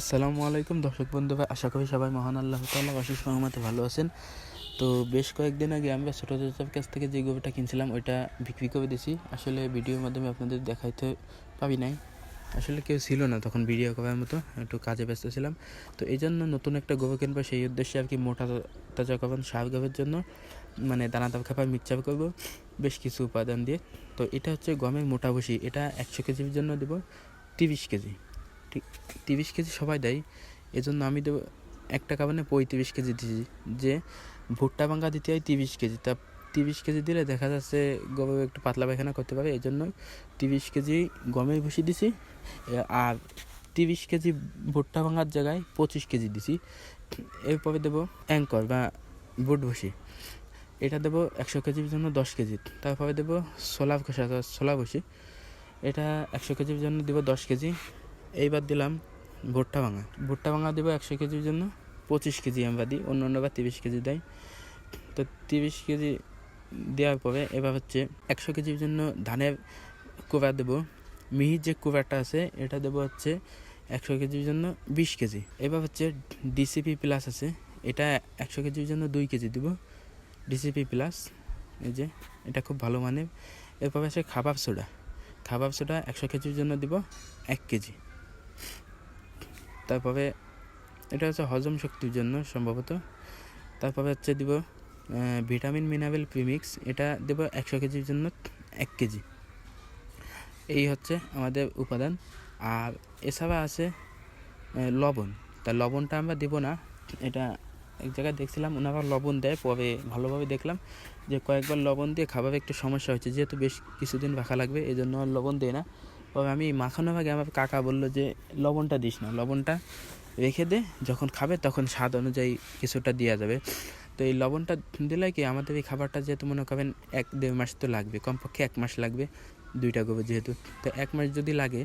আসসালামু আলাইকুম, দর্শক বন্ধু ভাই, আশা করি সবাই মহান আল্লাহ তাল্লাহ অশেষ রহমতে ভালো আছেন। তো বেশ কয়েকদিন আগে আমরা ছোটো চাচার কাছ থেকে যে গরুটা কিনছিলাম, ওইটা বিক্রি করে দিয়েছি আসলে ভিডিওর মাধ্যমে আপনাদের দেখাইতে পাবি নাই। আসলে কেউ ছিল না তখন ভিডিও করার মতো, একটু কাজে ব্যস্ত ছিলাম। তো এই জন্য নতুন একটা গরু কিনবো, সেই উদ্দেশ্যে আর কি মোটা তাজা করবেন সার গাবের জন্য মানে দানা দানাদার খাবার মিক্সচার করব, বেশ কিছু উপাদান দিয়ে। তো এটা হচ্ছে গমের মোটা ভুসি, এটা একশো কেজির জন্য দেবো, তিরিশ কেজি। ঠিক তিরিশ কেজি সবাই দেয়, এজন্য আমি দেবো একটা কাবানে পঁয়ত্রিশ কেজি দিয়েছি যে ভুট্টা ভাঙ্গা দিতে হয় তিরিশ কেজি, তা তিরিশ কেজি দিলে দেখা যাচ্ছে গমে একটু পাতলা পায়খানা করতে পারে এই জন্য তিরিশ কেজি গমের ভুসি দিছি আর তিরিশ কেজি ভুট্টা ভাঙার জায়গায় পঁচিশ কেজি দিছি। এরপরে দেবো অ্যাঙ্কর বা বুট ভুসি, এটা দেবো একশো কেজির জন্য দশ কেজি, তারপরে দেবো ছোলা খোসা ছোলা ভুসি, এটা একশো কেজির জন্য দেবো দশ কেজি। এইবার দিলাম ভুট্টা ভাঙা। ভুট্টা ভাঙা দেবো একশো কেজির জন্য, পঁচিশ কেজি আমরা দিই, অন্য অন্য বা তিরিশ কেজি দেয়। তো তিরিশ কেজি দেওয়ার পরে এবার হচ্ছে একশো কেজির জন্য ধানের কুবার দেবো। মিহির যে কুবারটা আছে, এটা দেবো হচ্ছে একশো কেজির জন্য বিশ কেজি। এবার হচ্ছে ডিসিপি প্লাস আছে, এটা একশো কেজির জন্য দুই কেজি দেবো। ডিসিপি প্লাস, এই যে, এটা খুব ভালো মানের। এরপর আছে খাবার সোডা। খাবার সোডা একশো কেজির জন্য দিব, এক কেজি। তারপরে এটা হচ্ছে হজম শক্তির জন্য সম্ভবত। তারপরে হচ্ছে দিব ভিটামিন মিনারেল প্রিমিক্স, এটা দেব একশো কেজির জন্য এক কেজি। এই হচ্ছে আমাদের উপাদান। আর এছাড়া আছে লবণ। তা লবণটা আমরা দেবো না, এটা এক জায়গায় দেখছিলাম ওনারা লবণ দেয়, পরে ভালোভাবে দেখলাম যে কয়েকবার লবণ দিয়ে খাবারে একটু সমস্যা হচ্ছে যেহেতু বেশ কিছুদিন রাখা লাগবে এই জন্য লবণ দেয় না। তবে আমি মাখানোর আগে আমার কাকা বলল যে, লবণটা দিস না, লবণটা রেখে দে, যখন খাবে তখন স্বাদ অনুযায়ী কিছুটা দেওয়া যাবে। তো এই লবণটা দিলে কি আমাদের এই খাবারটা যেহেতু মনে করেন এক দেড় মাস তো লাগবে, কমপক্ষে এক মাস লাগবে দুইটা গোবর যেহেতু। তো এক মাস যদি লাগে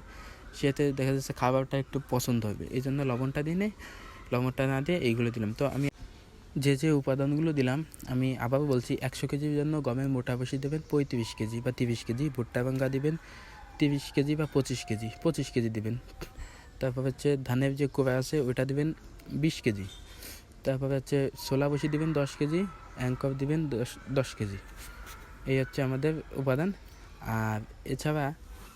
সেতে দেখা যাচ্ছে খাবারটা একটু পছন্দ হবে। এই জন্য লবণটা দিনে লবণটা না দিয়ে এইগুলো দিলাম। তো আমি যে যে উপাদানগুলো দিলাম, আমি আবারও বলছি, একশো কেজির জন্য গমের মোটা বসি দেবেন, পঁয়ত্রিশ কেজি বা তিরিশ কেজি ভুট্টা ভাঙ্গা দিবেন। তিরিশ কেজি বা পঁচিশ কেজি পঁচিশ কেজি দিবেন। তারপর হচ্ছে ধানের যে কোয়া আছে, ওইটা দিবেন বিশ কেজি। তারপর হচ্ছে ছোলা বসি দিবেন দশ কেজি, অ্যাঙ্কর দিবেন দশ দশ কেজি। এই হচ্ছে আমাদের উপাদান। আর এছাড়া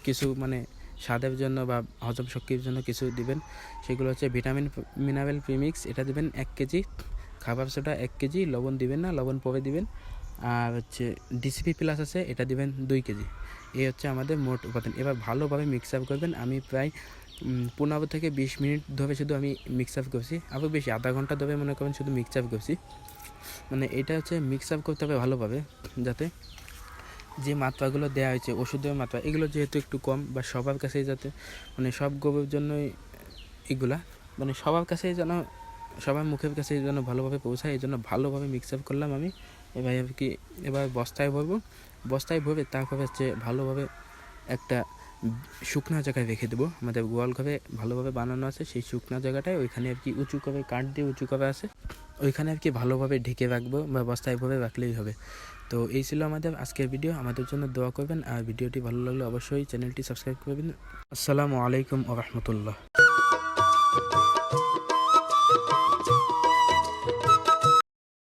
কিছু মানে স্বাদের জন্য বা হজম শক্তির জন্য কিছু দিবেন। সেগুলো হচ্ছে ভিটামিন, মিনারেল প্রিমিক্স, এটা দিবেন এক কেজি। খাবার সোডা এক কেজি, লবণ দিবেন না, লবণ পরে দিবেন। আর হচ্ছে ডিসিপি প্লাস আছে, এটা দিবেন দুই কেজি। এই হচ্ছে আমাদের মোট উপাদান। এবার ভালোভাবে মিক্স আপ করবেন। আমি প্রায় পনেরো থেকে বিশ মিনিট ধরে শুধু আমি মিক্স আপ করছি। আবার বেশি, আধা ঘণ্টা ধরে মনে করেন শুধু মিক্স আপ করছি। মানে এটা হচ্ছে মিক্স আপ করতে হবে ভালোভাবে, যাতে যে মাত্রাগুলো দেওয়া হয়েছে, ওষুধের মাত্রা, এগুলো যেহেতু একটু কম বা সবার কাছেই যাতে মানে সব গোবের জন্যই এগুলা মানে সবার কাছেই যেন, সবার মুখের কাছে যেন ভালোভাবে পৌঁছায়, এই জন্য ভালোভাবে মিক্স আপ করলাম আমি। এবার কি, এবার বস্তায় ভরবো? বস্তায় ভরে তারপরে হচ্ছে ভালোভাবে একটা শুকনো জায়গায় রেখে দেবো। আমাদের গোয়াল ঘরে ভালোভাবে বানানো আছে, সেই শুকনো জায়গাটায় ওইখানে আর কি উঁচু করে কাঠ দিয়ে উঁচু করে আছে। ওইখানে আর কি ভালোভাবে ঢেকে রাখব বা বস্তায় ভরে রাখলেই হবে। তো এই ছিল আমাদের আজকের ভিডিও। আমাদের জন্য দোয়া করবেন। আর ভিডিওটি ভালো লাগলে অবশ্যই চ্যানেলটি সাবস্ক্রাইব করবেন। আসসালামু আলাইকুম ও রহমতুল্লাহ।